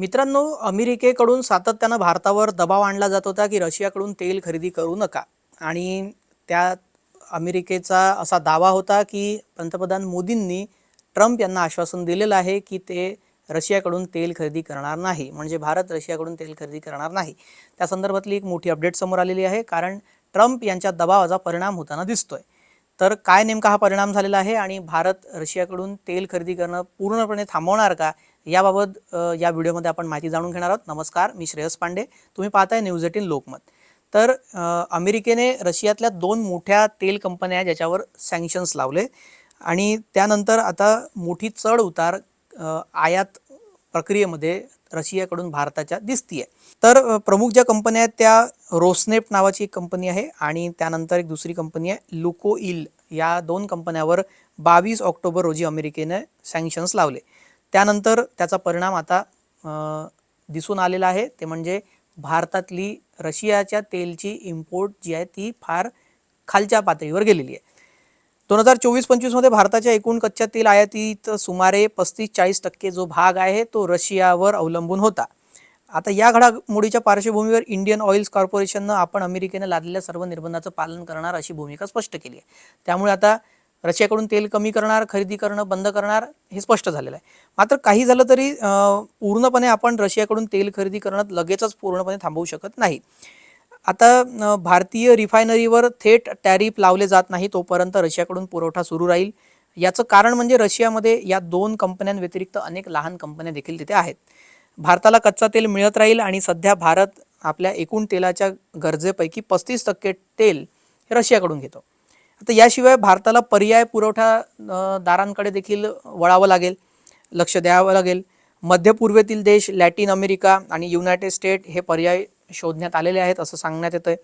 मित्रांनो अमेरिकेकडून सातत्यानं भारतावर दबाव आणला जात होता की रशियाकडून तेल खरेदी करू नका. आणि त्या अमेरिकेचा असा दावा होता की पंतप्रधान मोदींनी ट्रम्प यांना आश्वासन दिलेलं आहे की ते रशियाकडून तेल खरेदी करणार नाही. म्हणजे भारत रशियाकडून तेल खरेदी करणार नाही. त्या संदर्भातली एक मोठी अपडेट समोर आलेली आहे. कारण ट्रम्प यांच्या दबावाचा परिणाम होताना दिसतोय. तर काय नेमका हा परिणाम झालेला आहे आणि भारत रशियाकडून तेल खरेदी करणं पूर्णपणे थांबवणार का? याबाबत या व्हिडिओमध्ये आपण माहिती जाणून घेणार आहोत. नमस्कार मी श्रेयस पांडे. तुम्ही पाहताय न्यूज एटीन लोकमत. तर अमेरिकेने रशियातल्या दोन मोठ्या तेल कंपन्या आहेत ज्याच्यावर सँक्शन्स लावले. आणि त्यानंतर आता मोठी चढ उतार आयात प्रक्रियेमध्ये रशियाकडून भारताच्या दिसतीये. तर प्रमुख ज्या कंपन्या आहेत त्या रोसनेप नावाची एक कंपनी आहे आणि त्यानंतर एक दुसरी कंपनी आहे लुकोइल या दोन कंपन्यावर बावीस ऑक्टोबर रोजी अमेरिकेने सँक्शन्स लावले. त्यानंतर त्याचा परिणाम आता दिसून आलेला आहे. ते म्हणजे भारतातली रशियाच्या तेलची इम्पोर्ट जी आहे ती फार खालच्या पातळीवर गेलेली आहे. दोन हजार चोवीस पंचवीसमध्ये भारताच्या एकूण कच्च्या तेल आयातीत सुमारे पस्तीस चाळीस टक्के जो भाग आहे तो रशियावर अवलंबून होता. आता या घडामोडीच्या पार्श्वभूमीवर इंडियन ऑइल्स कॉर्पोरेशननं आपण अमेरिकेने लादलेल्या सर्व निर्बंधाचं पालन करणार अशी भूमिका स्पष्ट केली आहे. त्यामुळे आता रशियाकडून तेल कमी करणार खरेदी करणं बंद करणार हे स्पष्ट झालेलं आहे. मात्र काही झालं तरी पूर्णपणे आपण रशियाकडून तेल खरेदी करणं लगेचच पूर्णपणे थांबवू शकत नाही. आता भारतीय रिफायनरीवर थेट टॅरिफ लावले जात नाही तोपर्यंत रशियाकडून पुरवठा सुरू राहील. याचं कारण म्हणजे रशियामध्ये या दोन कंपन्यांव्यतिरिक्त अनेक लहान कंपन्या देखील तिथे आहेत. भारताला कच्चा तेल मिळत राहील आणि सध्या भारत आपल्या एकूण तेलाच्या गरजेपैकी पस्तीस टक्के तेल रशियाकडून घेतो. आता याशिवाय भारताला पर्याय पुरवठा दारांकडे देखील वळावं लागेल लक्ष द्यावं लागेल. मध्य पूर्वेतील देश लॅटिन अमेरिका आणि युनायटेड स्टेट हे पर्याय शोधण्यात आलेले आहेत असं सांगण्यात येतं आहे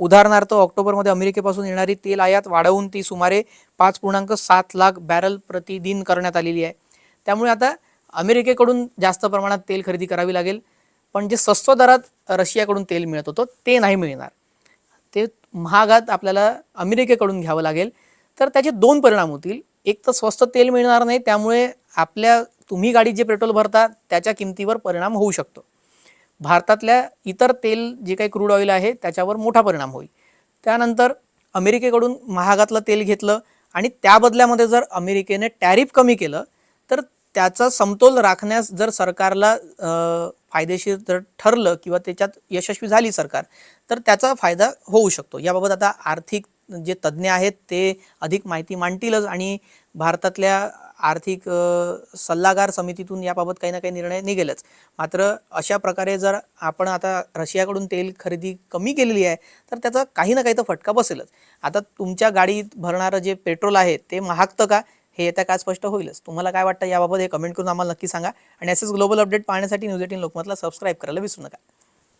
उदाहरणार्थ ऑक्टोबरमध्ये अमेरिकेपासून येणारी तेल आयात वाढवून ती सुमारे पाच पूर्णांक सात लाख बॅरल प्रतिदिन करण्यात आलेली आहे. त्यामुळे आता अमेरिकेकडून जास्त प्रमाणात तेल खरेदी करावी लागेल. पण जे स्वस्त दरात रशियाकडून तेल मिळत होतं ते नाही मिळणार. ते महागात आपल्याला अमेरिकेकडून घ्यावं लागेल. तर त्याचे दोन परिणाम होतील. एक तर स्वस्त तेल मिळणार नाही त्यामुळे आपल्या तुम्ही गाडीत जे पेट्रोल भरता त्याच्या किमतीवर परिणाम होऊ शकतो. भारतातल्या इतर तेल जे काही क्रूड ऑइल आहे त्याच्यावर मोठा परिणाम होईल. त्यानंतर अमेरिकेकडून महागातलं तेल घेतलं आणि त्या बदल्यामध्ये जर अमेरिकेने टॅरिफ कमी केलं त्याचा समतोल राखण्यास जर सरकारला फायदेशीर जर ठरलं किंवा त्याच्यात यशस्वी झाली सरकार तर त्याचा फायदा होऊ शकतो. याबाबत आता आर्थिक जे तज्ज्ञ आहेत ते अधिक माहिती मांडतीलच आणि भारतातल्या आर्थिक सल्लागार समितीतून याबाबत काही ना काही निर्णय निघेलच. मात्र अशा प्रकारे जर आपण आता रशियाकडून तेल खरेदी कमी केलेली आहे तर त्याचा काही ना काही तर फटका बसेलच. आता तुमच्या गाडीत भरणारं जे पेट्रोल आहे ते महागतं का? हे येत्या काय स्पष्ट होईलच. तुम्हाला काय वाटतं याबाबत हे कमेंट करून आम्हाला नक्की सांगा. आणि असेच ग्लोबल अपडेट पाहण्यासाठी न्यूज एटीन लोकमतला सबस्क्राईब करायला विसरू नका.